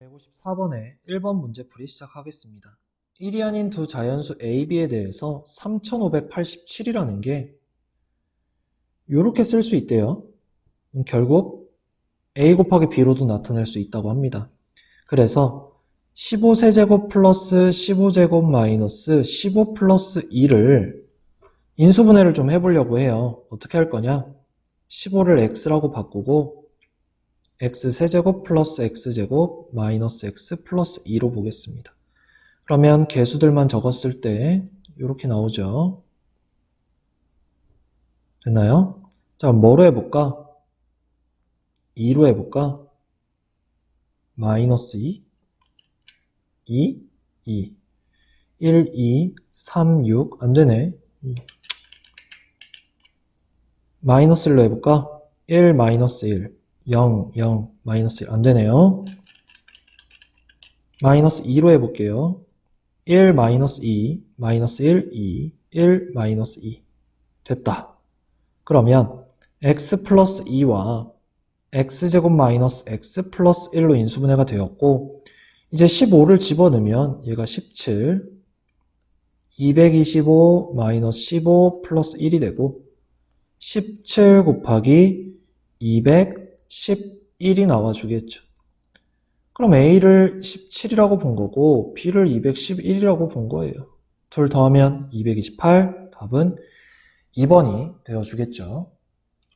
154번에 1번 문제풀이 시작하겠습니다. 1이 아닌 두 자연수 A, B에 대해서 3587이라는 게 이렇게 쓸 수 있대요. 음, 결국 A 곱하기 B로도 나타낼 수 있다고 합니다. 그래서 15세제곱 플러스 15제곱 마이너스 15 플러스 2를 인수분해를 좀 해보려고 해요. 어떻게 할 거냐? 15를 x라고 바꾸고 x세제곱 플러스 x제곱 마이너스 x 플러스 2로 보겠습니다. 그러면 개수들만 적었을 때 이렇게 나오죠. 됐나요? 자, 뭐로 해볼까? 2로 해볼까? 마이너스 2, 2, 2, 1, 2, 3, 6, 안 되네. 마이너스 1로 해볼까? 1, 마이너스 1, 0, 0, 마이너스 1, 안 되네요. 마이너스 2로 해볼게요. 1, 마이너스 2, 마이너스 1, 2, 1, 마이너스 2. 됐다. 그러면 x 플러스 2와 x제곱 마이너스 x 플러스 1로 인수분해가 되었고 이제 15를 집어넣으면 얘가 17, 225 마이너스 15 플러스 1이 되고 17 곱하기 211이 나와주겠죠. 그럼 A를 17이라고 본 거고 B를 211이라고 본 거예요. 둘 더하면 228, 답은 2번이 되어주겠죠.